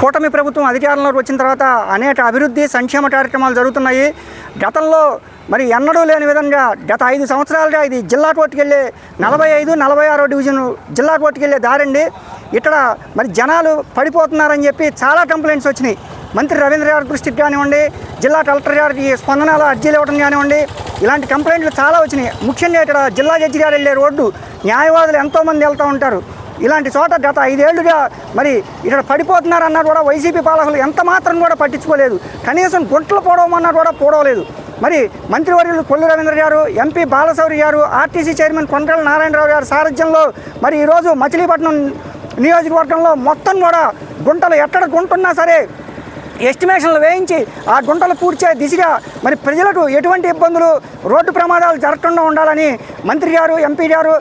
కూటమి ప్రభుత్వం అధికారంలోకి వచ్చిన తర్వాత అనేక అభివృద్ధి సంక్షేమ కార్యక్రమాలు జరుగుతున్నాయి. గతంలో మరి ఎన్నడూ లేని విధంగా గత ఐదు సంవత్సరాలుగా ఇది జిల్లా కోర్టుకు వెళ్ళే నలభై ఐదు నలభై ఆరో డివిజన్ జిల్లా కోర్టుకు వెళ్ళే దారండి. ఇక్కడ మరి జనాలు పడిపోతున్నారని చెప్పి చాలా కంప్లైంట్స్ వచ్చినాయి. మంత్రి రవీంద్ర గారి దృష్టికి కానివ్వండి జిల్లా కలెక్టర్ గారికి స్పందనలో అర్జీలు ఇవ్వడం కానివ్వండి ఇలాంటి కంప్లైంట్లు చాలా వచ్చినాయి. ముఖ్యంగా ఇక్కడ జిల్లా జడ్జి గారు వెళ్ళే రోడ్డు న్యాయవాదులు ఎంతోమంది వెళ్తూ ఉంటారు. ఇలాంటి చోట గత ఐదేళ్ళుగా మరి ఇక్కడ పడిపోతున్నారన్నా కూడా వైసీపీ పాలకులు ఎంత మాత్రం కూడా పట్టించుకోలేదు. కనీసం గుంటలు పోవడమన్నా కూడా పోడవలేదు. మరి మంత్రివర్యులు కొల్లు రవీంద్ర గారు ఎంపీ బాలశౌరి గారు ఆర్టీసీ చైర్మన్ కొండల నారాయణరావు గారి సారథ్యంలో మరి ఈరోజు మచిలీపట్నం నియోజకవర్గంలో మొత్తం కూడా గుంటలు ఎక్కడ గుంటున్నా సరే ఎస్టిమేషన్లు వేయించి ఆ గుంటలు పూడ్చే దిశగా మరి ప్రజలకు ఎటువంటి ఇబ్బందులు రోడ్డు ప్రమాదాలు జరగకుండా ఉండాలని మంత్రి గారు ఎంపీ గారు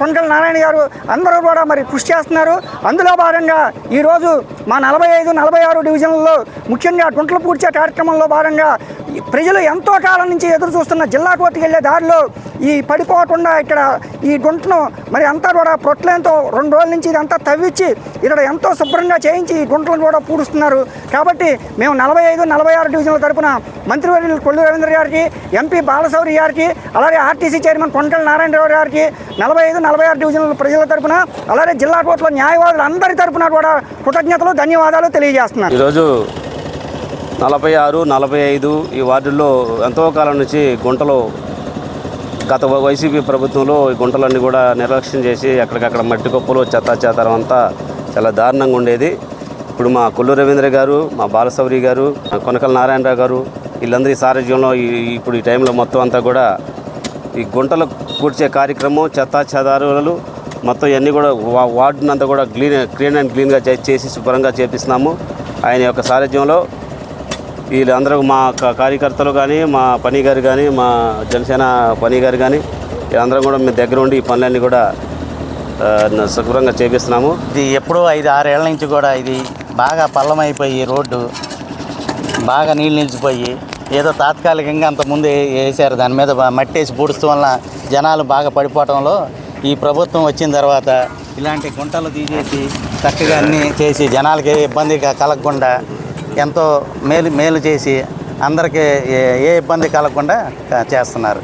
కొండల నారాయణ గారు అందరూ కూడా మరి కృషి చేస్తున్నారు. అందులో భాగంగా ఈరోజు మా నలభై ఐదు నలభై ఆరు డివిజన్లలో ముఖ్యంగా గుంటలు పూడ్చే కార్యక్రమంలో భాగంగా ప్రజలు ఎంతో కాలం నుంచి ఎదురు చూస్తున్న జిల్లా కోర్టుకు వెళ్ళే దారిలో ఈ పడిపోకుండా ఇక్కడ ఈ గుంటను మరి అంతా కూడా ప్రొట్లయంతో రెండు రోజుల నుంచి ఇదంతా తవ్వించి ఇక్కడ ఎంతో శుభ్రంగా చేయించి ఈ గుంటలను కూడా పూడుస్తున్నారు. కాబట్టి మేము నలభై ఐదు నలభై ఆరు డివిజన్ల తరపున మంత్రివర్యులు కొల్లు రవీంద్ర గారికి ఎంపీ బాలశౌరి గారికి అలాగే ఆర్టీసీ చైర్మన్ కొండల నారాయణరావు గారికి నలభై ఐదు నలభై ఆరు డివిజన్ల ప్రజల తరపున అలాగే జిల్లా కోర్టులో న్యాయవాదులు అందరి తరపున కూడా కృతజ్ఞతలు ధన్యవాదాలు తెలియజేస్తున్నారు ఈరోజు నలభై ఆరు నలభై ఐదు ఈ వార్డుల్లో ఎంతో కాలం నుంచి గుంటలు గత వైసీపీ ప్రభుత్వంలో ఈ గుంటలన్నీ కూడా నిర్లక్ష్యం చేసి ఎక్కడికక్కడ మట్టి కుప్పలు చెత్త చెత్తరం అంతా చాలా దారుణంగా ఉండేది. ఇప్పుడు మా కొల్లు రవీంద్ర గారు మా బాలశౌరి గారు కొనకల నారాయణరావు గారు వీళ్ళందరి సారథ్యంలో ఈ ఇప్పుడు ఈ టైంలో మొత్తం అంతా కూడా ఈ గుంటలు పూడ్చే కార్యక్రమం చెత్త చెదారులు మొత్తం ఇవన్నీ కూడా వా- వార్డునంతా కూడా క్లీన్ క్లీన్ అండ్ క్లీన్గా చేసి శుభ్రంగా చేపిస్తున్నాము. ఆయన యొక్క సారథ్యంలో వీళ్ళందరూ మా కార్యకర్తలు కానీ మా పని గారు కానీ మా జనసేన పని గారు కానీ వీళ్ళందరం కూడా మీ దగ్గర ఉండి ఈ పనులన్నీ కూడా శుభ్రంగా చేపిస్తున్నాము. ఇది ఎప్పుడో ఐదు ఆరేళ్ళ నుంచి కూడా ఇది బాగా పల్లమైపోయి రోడ్డు బాగా నీళ్ళు నిలిచిపోయి ఏదో తాత్కాలికంగా అంత ముందు వేసారు దాని మీద మట్టి వేసి పూడుస్తూ వల్ల జనాలు బాగా పడిపోవటంలో ఈ ప్రభుత్వం వచ్చిన తర్వాత ఇలాంటి గుంటలు తీసేసి చక్కగా అన్నీ చేసి జనాలకి ఇబ్బంది కలగకుండా ఎంతో మేలు మేలు చేసి అందరికీ ఏ ఏ ఇబ్బంది కలగకుండా చేస్తున్నారు.